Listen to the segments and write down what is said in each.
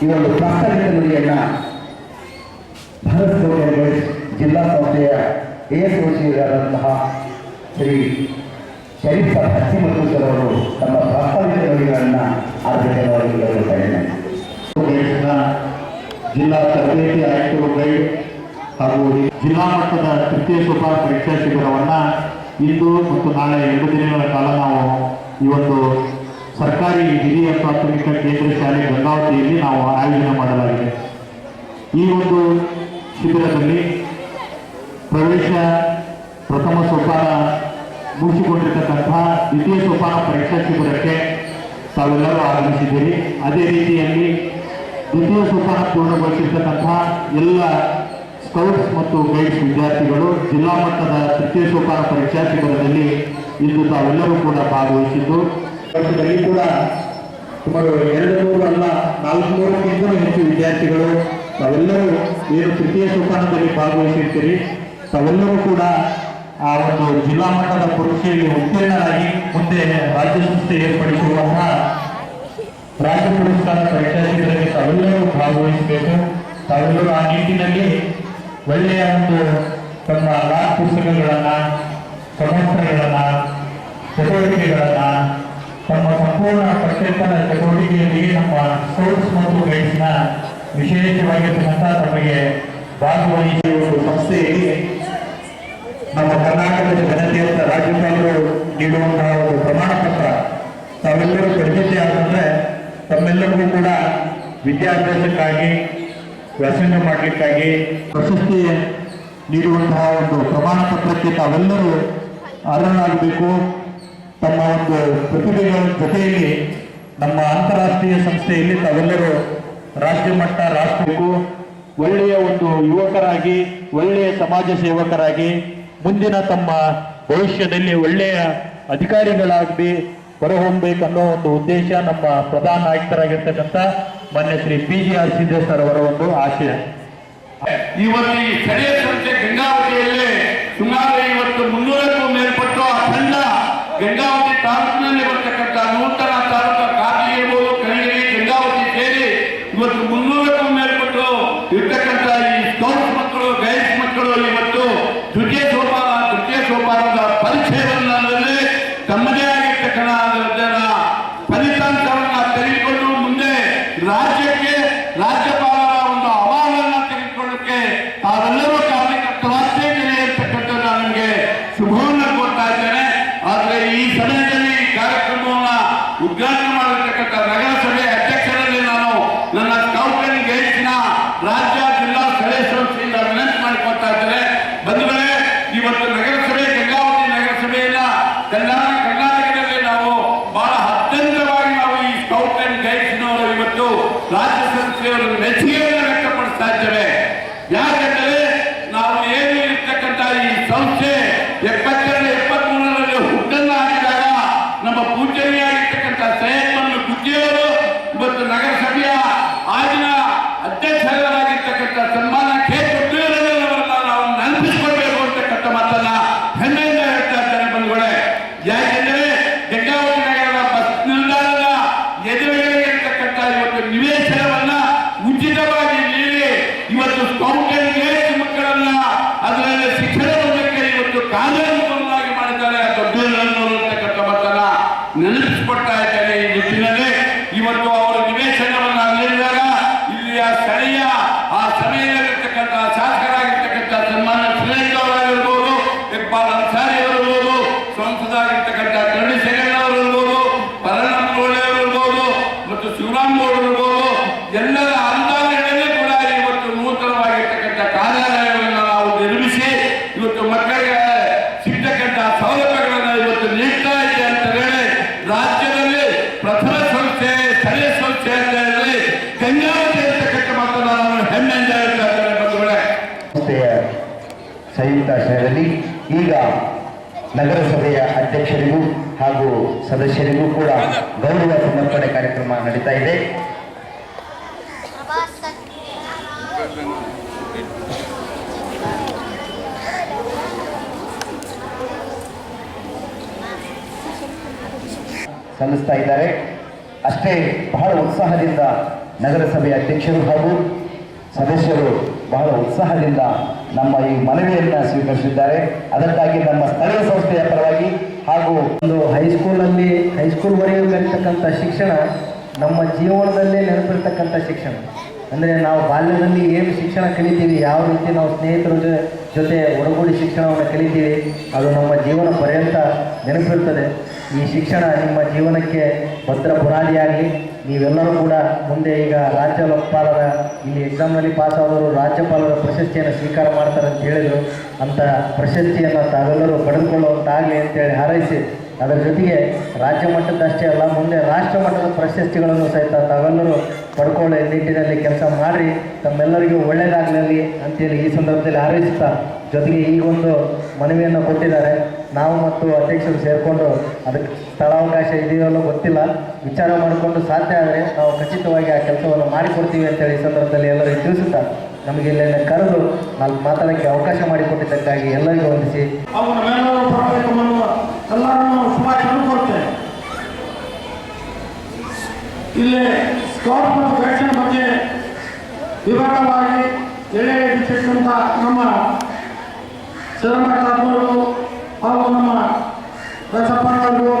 ಈ ಒಂದು ಪ್ರಾಸ್ತಾವಿಕ ನುಡಿಯನ್ನ ಭಾರತ ಜಿಲ್ಲಾ ಸಂಸ್ಥೆಯ ಎಎಸ್ಒಸಿಯಾದಂತಹ ಶ್ರೀ ಶರೀಫ್ ಸಾಬ್ ಹಸಿಮತ್ತು ಸರ್ ಅವರು ತಮ್ಮ ಪ್ರಾಸ್ತಾವಿಕ ನುಡಿಗಳನ್ನು ಗೈಡ್ಸ್ನ ಜಿಲ್ಲಾ ತರಬೇತಿ ಆಯುಕ್ತರು ಗೈಡ್ ಹಾಗೂ ಜಿಲ್ಲಾ ಮಟ್ಟದ ತೃತೀಯ ಸೋಪಾನ ಪರೀಕ್ಷಾ ಶಿಬಿರವನ್ನು ಇಂದು ಮತ್ತು ನಾಳೆ ಎರಡು ದಿನಗಳ ಕಾಲ ನಾವು ಇವತ್ತು ಸರ್ಕಾರಿ ಹಿರಿಯ ಪ್ರಾಥಮಿಕ ಕೇಂದ್ರ ಶಾಲೆ ಗಂಗಾವತಿಯಲ್ಲಿ ನಾವು ಆಯೋಜನೆ ಮಾಡಲಾಗಿದೆ. ಈ ಒಂದು ಶಿಬಿರದಲ್ಲಿ ಪ್ರವೇಶ ಪ್ರಥಮ ಸೋಪಾನ ಮುಗಿಸಿಕೊಂಡಿರ್ತಕ್ಕಂತಹ ದ್ವಿತೀಯ ಸೋಪಾನ ಪರೀಕ್ಷಾ ಶಿಬಿರಕ್ಕೆ ತಾವೆಲ್ಲರೂ ಆಗಮಿಸಿದ್ದೀರಿ. ಅದೇ ರೀತಿಯಲ್ಲಿ ದ್ವಿತೀಯ ಸೋಪಾನ ಪೂರ್ಣಗೊಳಿಸಿರ್ತಕ್ಕಂತಹ ಎಲ್ಲ ಸ್ಕೌಟ್ಸ್ ಮತ್ತು ಗೈಡ್ಸ್ ವಿದ್ಯಾರ್ಥಿಗಳು ಜಿಲ್ಲಾ ಮಟ್ಟದ ತೃತೀಯ ಸೋಪಾನ ಪರೀಕ್ಷಾ ಶಿಬಿರದಲ್ಲಿ ಇಂದು ತಾವೆಲ್ಲರೂ ಕೂಡ ಭಾಗವಹಿಸಿದ್ದು ವರ್ಷದಲ್ಲಿ ಕೂಡ ಸುಮಾರು ಎರಡು ನೂರು ಅಲ್ಲ, ನಾಲ್ಕು ನೂರಕ್ಕಿಂತಲೂ ಹೆಚ್ಚು ವಿದ್ಯಾರ್ಥಿಗಳು. ತಾವೆಲ್ಲರೂ ಏನು ತೃತೀಯ ಸೋಪಾನದಲ್ಲಿ ಭಾಗವಹಿಸಿರ್ತೀರಿ. ತಾವೆಲ್ಲರೂ ಕೂಡ ಆ ಒಂದು ಜಿಲ್ಲಾ ಮಟ್ಟದ ಪರೀಕ್ಷೆಯಲ್ಲಿ ಉತ್ತೀರ್ಣರಾಗಿ ಮುಂದೆ ರಾಜ್ಯ ಸಂಸ್ಥೆ ಏರ್ಪಡಿಸಿರುವಂತಹ ರಾಜ್ಯ ಪುರಸ್ಕಾರ ಪರೀಕ್ಷಾ ಶಿಬಿರದಲ್ಲಿ ತಾವೆಲ್ಲರೂ ಭಾಗವಹಿಸಬೇಕು. ತಾವೆಲ್ಲರೂ ಆ ನಿಟ್ಟಿನಲ್ಲಿ ಒಳ್ಳೆಯ ಒಂದು ತಮ್ಮ ಲಾಕ್ ಪುಸ್ತಕಗಳನ್ನ ಸಮವಸ್ತ್ರಗಳನ್ನು ಚಟುವಟಿಕೆಗಳನ್ನು ತಮ್ಮ ಸಂಪೂರ್ಣ ಪಠ್ಯೇತರ ಚಟುವಟಿಕೆಯಲ್ಲಿ ನಮ್ಮ ಸ್ಪೋರ್ಟ್ಸ್ ಮತ್ತು ಗೈಡ್ಸ್ನ ವಿಶೇಷವಾಗಿರ್ತಕ್ಕಂಥ ತಮಗೆ ಭಾಗವಹಿಸುವ ಒಂದು ಸಂಸ್ಥೆಯಲ್ಲಿ ನಮ್ಮ ಕರ್ನಾಟಕದ ಜನತೆಯಂತ ರಾಜ್ಯಪಾಲರು ನೀಡುವಂತಹ ಒಂದು ಪ್ರಮಾಣ ಪತ್ರ ತಾವೆಲ್ಲರೂ ಪಡೆದಿದ್ದೆ ಅಂತಂದ್ರೆ ತಮ್ಮೆಲ್ಲರಿಗೂ ಕೂಡ ವಿದ್ಯಾಭ್ಯಾಸಕ್ಕಾಗಿ, ವ್ಯಾಸಂಗ ಮಾಡಲಿಕ್ಕಾಗಿ ಪ್ರಶಸ್ತಿ ನೀಡುವಂತಹ ಒಂದು ಪ್ರಮಾಣ ಪತ್ರಕ್ಕೆ ತಾವೆಲ್ಲರೂ ಅರ್ಹರಾಗಬೇಕು. ತಮ್ಮ ಒಂದು ಪ್ರತಿಭೆಗಳ ಜೊತೆಯಲ್ಲಿ ನಮ್ಮ ಅಂತಾರಾಷ್ಟ್ರೀಯ ಸಂಸ್ಥೆಯಲ್ಲಿ ತಾವೆಲ್ಲರೂ ರಾಜ್ಯ ಮಟ್ಟ ರಾಷ್ಟ್ರಕ್ಕೂ ಒಳ್ಳೆಯ ಒಂದು ಯುವಕರಾಗಿ, ಒಳ್ಳೆಯ ಸಮಾಜ ಸೇವಕರಾಗಿ, ಮುಂದಿನ ತಮ್ಮ ಭವಿಷ್ಯದಲ್ಲಿ ಒಳ್ಳೆಯ ಅಧಿಕಾರಿಗಳಾಗಿ ಹೊರಹೊಮ್ಮಬೇಕನ್ನೋ ಒಂದು ಉದ್ದೇಶ ನಮ್ಮ ಪ್ರಧಾನ ಆಯುಕ್ತರಾಗಿರ್ತಕ್ಕಂಥ ಮಾನ್ಯ Shri P G R. Siddesh sir ಅವರ ಒಂದು ಆಶಯ. ಈ ಸ್ಥಳೀಯ ಸಂಸ್ಥೆ ಗಂಗಾವತಿಯಲ್ಲಿ ಸುಮಾರು ಇವತ್ತು ಮುನ್ನೂರಕ್ಕೂ ಮೇಲ್ಪಟ್ಟು ಗಂಗಾವತಿ ತಾಲೂಕಿನಲ್ಲಿ ಬರ್ತಕ್ಕಂಥ ನೂತನ ತಾಲೂಕು ಕಾಫಿ ಇರ್ಬೋದು ಗಂಗಾವತಿ ಸೇರಿ ಇವತ್ತು ಮುನ್ನೂರಕ್ಕೂ ಮೇಲ್ಪಟ್ಟು ಇರ್ತಕ್ಕಂಥ ಈ ಸ್ಕೌಟ್ಸ್ ಮಕ್ಕಳು ಗೈಸ್ ಮಕ್ಕಳು ಇವತ್ತು ದ್ವಿತೀಯ ಸೋಪಾನ, ತೃತೀಯ ಸೋಪಾನದ ಪರಿಚಯವನ್ನಲ್ಲಿ ತಮ್ಮದೇ ಆಗಿರ್ತಕ್ಕಂಥ ಫಲಿತಾಂಶವನ್ನ ತೆಗೆದುಕೊಂಡು ಮುಂದೆ ರಾಜ್ಯಕ್ಕೆ ರಾಜ್ಯಪಾಲರ ಇವತ್ತು ರಾಜ್ಯ ಸಂಸ್ಥೆಯವರು ಮೆಚ್ಚುಗೆಯನ್ನು ವ್ಯಕ್ತಪಡಿಸ್ತಾ ಇದ್ದೇವೆ. ಯಾಕೆಂದರೆ ನಗರಸಭೆಯ ಅಧ್ಯಕ್ಷರಿಗೂ ಹಾಗೂ ಸದಸ್ಯರಿಗೂ ಕೂಡ ಗೌರವ ಸಮರ್ಪಣೆ ಕಾರ್ಯಕ್ರಮ ನಡೀತಾ ಇದೆ. ಸಲ್ಲಿಸ್ತಾ ಇದ್ದಾರೆ. ಅಷ್ಟೇ ಬಹಳ ಉತ್ಸಾಹದಿಂದ ನಗರಸಭೆಯ ಅಧ್ಯಕ್ಷರು ಹಾಗೂ ಸದಸ್ಯರು ಬಹಳ ಉತ್ಸಾಹದಿಂದ ನಮ್ಮ ಈ ಮನವಿಯನ್ನ ಸ್ವೀಕರಿಸಿದ್ದಾರೆ. ಅದಕ್ಕಾಗಿ ನಮ್ಮ ಸ್ಥಳೀಯ ಸಂಸ್ಥೆಯ ಪರವಾಗಿ ಹಾಗೂ ಒಂದು ಹೈಸ್ಕೂಲಲ್ಲಿ, ಹೈಸ್ಕೂಲ್ವರೆಗೂ ಕಲಿತಕ್ಕಂಥ ಶಿಕ್ಷಣ ನಮ್ಮ ಜೀವನದಲ್ಲೇ ನೆನಪಿರ್ತಕ್ಕಂಥ ಶಿಕ್ಷಣ. ಅಂದರೆ ನಾವು ಬಾಲ್ಯದಲ್ಲಿ ಏನು ಶಿಕ್ಷಣ ಕಲಿತೀವಿ, ಯಾವ ರೀತಿ ನಾವು ಸ್ನೇಹಿತರ ಜೊತೆ ಒಡಗೂಡಿ ಶಿಕ್ಷಣವನ್ನು ಕಲಿತೀವಿ, ಅದು ನಮ್ಮ ಜೀವನ ಪರ್ಯಂತ ನೆನಪಿರ್ತದೆ. ಈ ಶಿಕ್ಷಣ ನಿಮ್ಮ ಜೀವನಕ್ಕೆ ಭದ್ರ ಬುನಾದಿಯಾಗಲಿ ನೀವೆಲ್ಲರೂ ಕೂಡ ಮುಂದೆ ಈಗ ರಾಜ್ಯಪಾಲರ ಇಲ್ಲಿ ಎಕ್ಸಾಮ್ನಲ್ಲಿ ಪಾಸಾದವರು ರಾಜ್ಯಪಾಲರ ಪ್ರಶಸ್ತಿಯನ್ನು ಸ್ವೀಕಾರ ಮಾಡ್ತಾರೆ ಅಂತ ಹೇಳಿದರು. ಅಂಥ ಪ್ರಶಸ್ತಿಯನ್ನು ತಾವೆಲ್ಲರೂ ಪಡೆದುಕೊಳ್ಳುವಂತಾಗಲಿ ಅಂತೇಳಿ ಹಾರೈಸಿ. ಅದರ ಜೊತೆಗೆ ರಾಜ್ಯ ಮಟ್ಟದಷ್ಟೇ ಅಲ್ಲ, ಮುಂದೆ ರಾಷ್ಟ್ರ ಮಟ್ಟದ ಪ್ರಶಸ್ತಿಗಳನ್ನು ಸಹಿತ ತಾವೆಲ್ಲರೂ ಪಡ್ಕೊಳ್ಳೋ ನಿಟ್ಟಿನಲ್ಲಿ ಕೆಲಸ ಮಾಡಿ ತಮ್ಮೆಲ್ಲರಿಗೂ ಒಳ್ಳೆಯದಾಗಲಿ ಅಂತೇಳಿ ಈ ಸಂದರ್ಭದಲ್ಲಿ ಹಾರೈಸುತ್ತಾ ಜೊತೆಗೆ ಈಗೊಂದು ಮನವಿಯನ್ನು ಕೊಟ್ಟಿದ್ದಾರೆ. ನಾವು ಮತ್ತು ಅಧ್ಯಕ್ಷರು ಸೇರಿಕೊಂಡು ಅದಕ್ಕೆ ಸ್ಥಳಾವಕಾಶ ಇದೆಯಲ್ಲೋ ಗೊತ್ತಿಲ್ಲ. ವಿಚಾರ ಮಾಡಿಕೊಂಡು ಸಾಧ್ಯ ಆದರೆ ನಾವು ಖಚಿತವಾಗಿ ಆ ಕೆಲಸವನ್ನು ಮಾಡಿಕೊಡ್ತೀವಿ ಅಂತೇಳಿ ಈ ಸಂದರ್ಭದಲ್ಲಿ ಎಲ್ಲರಿಗೂ ತಿಳಿಸುತ್ತಾ ನಮಗೆ ಇಲ್ಲೇನೆ ಕರೆದು ನಾಲ್ಕು ಮಾತಾಡೋಕ್ಕೆ ಅವಕಾಶ ಮಾಡಿಕೊಟ್ಟಿದ್ದಕ್ಕಾಗಿ ಎಲ್ಲರಿಗೂ ವಂದಿಸಿ. ಇಲ್ಲಿ ಸ್ಕೌಟ್ ಮತ್ತು ಫ್ಯಾಷನ್ ಬಗ್ಗೆ ವಿವರವಾಗಿ ಹೇಳಿರ್ತಕ್ಕಂಥ ನಮ್ಮ ಸಿದ್ದರಾಮಯ್ಯವರು ಹಾಗೂ ನಮ್ಮ ರಸಪ್ಪನವರು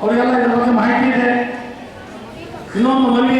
ಅವರಿಗೆಲ್ಲ ಇದರ ಬಗ್ಗೆ ಮಾಹಿತಿ ಇದೆ. ಇನ್ನೊಂದು ಮನವಿ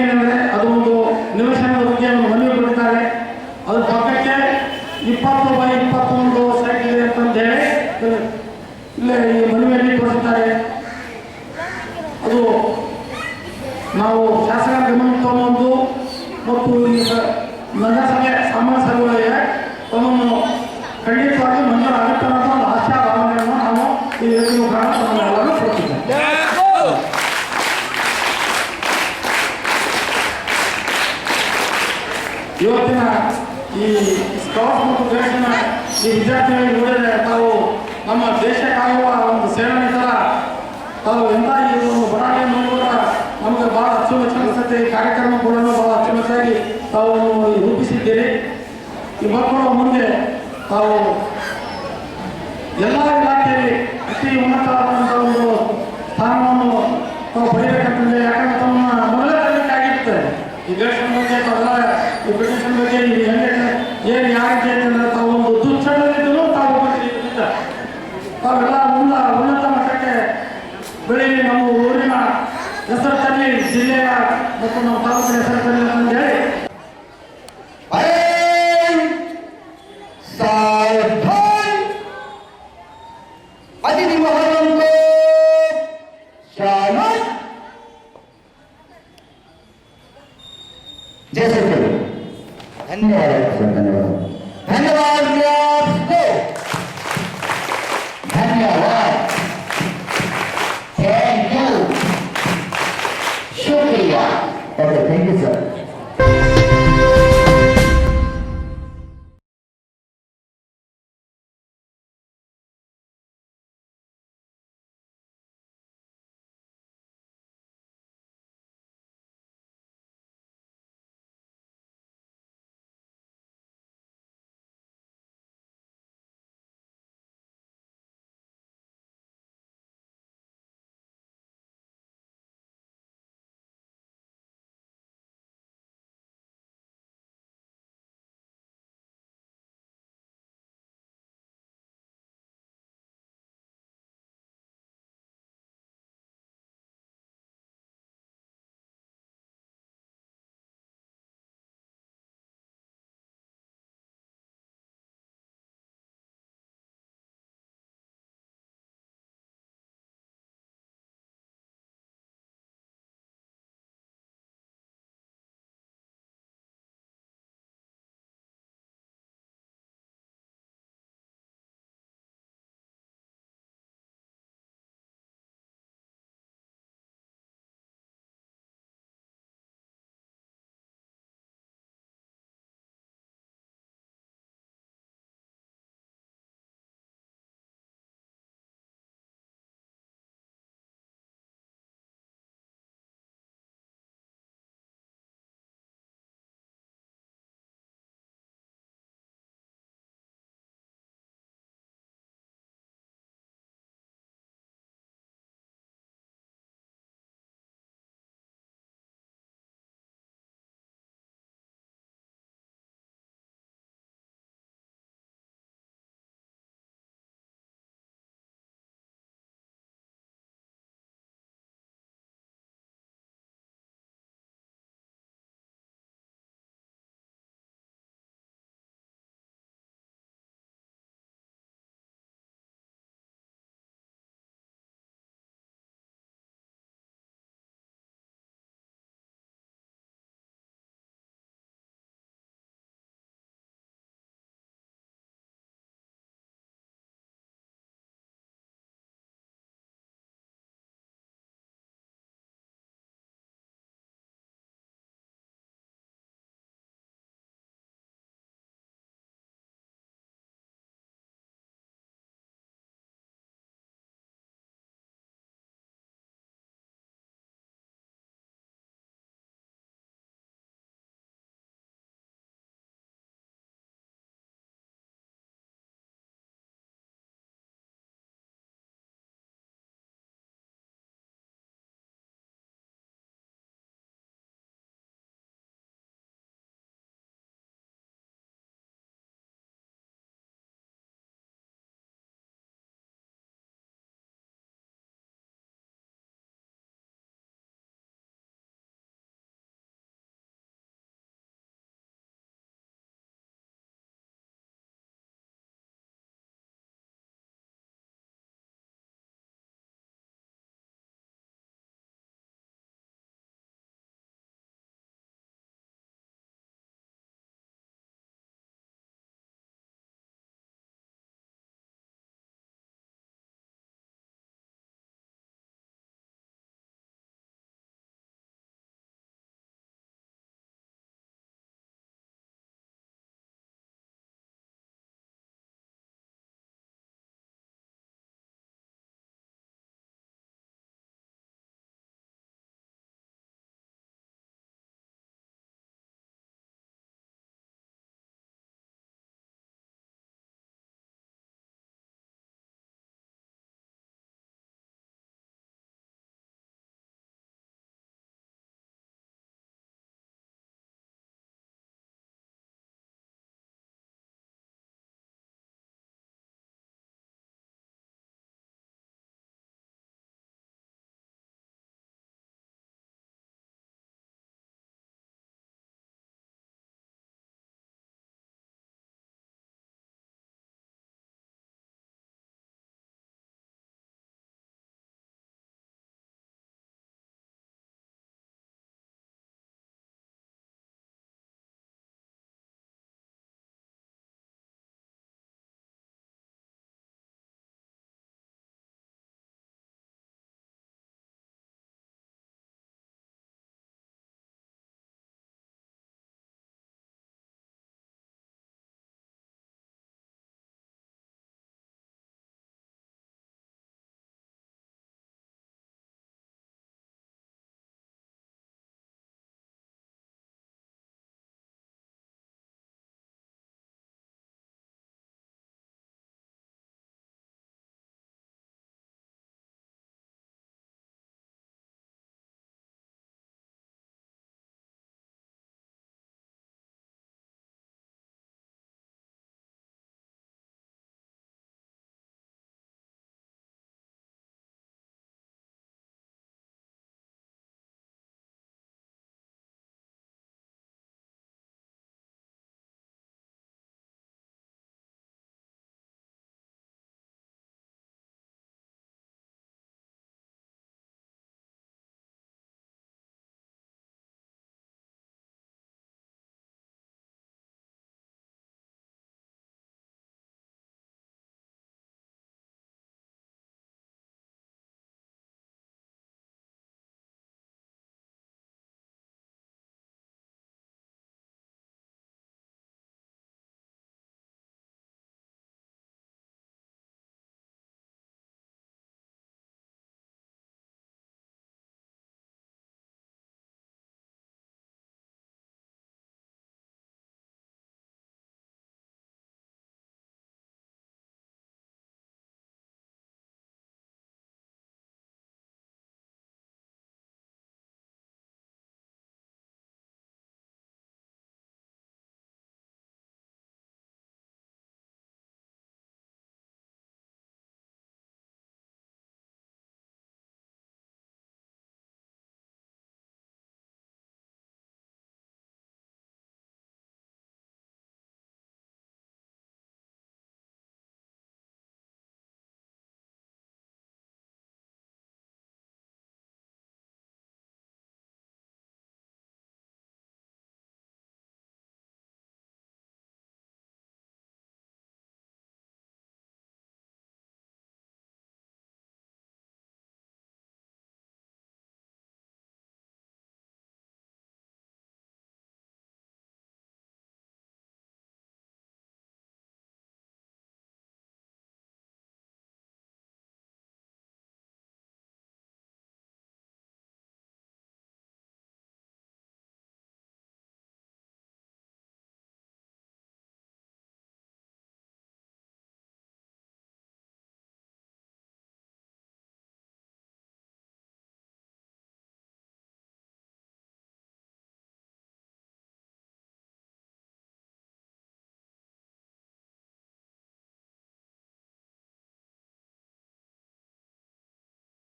ಈ ವಿದ್ಯಾರ್ಥಿಗಳಿಗೆ ನೋಡಿದರೆ ತಾವು ನಮ್ಮ ದೇಶಕ್ಕಾಗುವ ಒಂದು ಸೇವನೆ ಥರ ತಾವು ಎಂಥ ಈ ಒಂದು ಬಡಾಟೆ ನೋಡುವಾಗ ನಮಗೆ ಭಾಳ ಅಚ್ಚುಮೆಚ್ಚು ಅನಿಸುತ್ತೆ. ಈ ಕಾರ್ಯಕ್ರಮ ಕೂಡ ಭಾಳ ಅಚ್ಚುಮೆಚ್ಚಾಗಿ ತಾವು ರೂಪಿಸಿದ್ದೀರಿ. ಈ ಮಕ್ಕಳು ಮುಂದೆ ತಾವು ಎಲ್ಲ ಇಲಾಖೆಯಲ್ಲಿ ಅತಿ ಉನ್ನತವಾದಂಥ जय सरकार धन्यवाद धन्यवाद.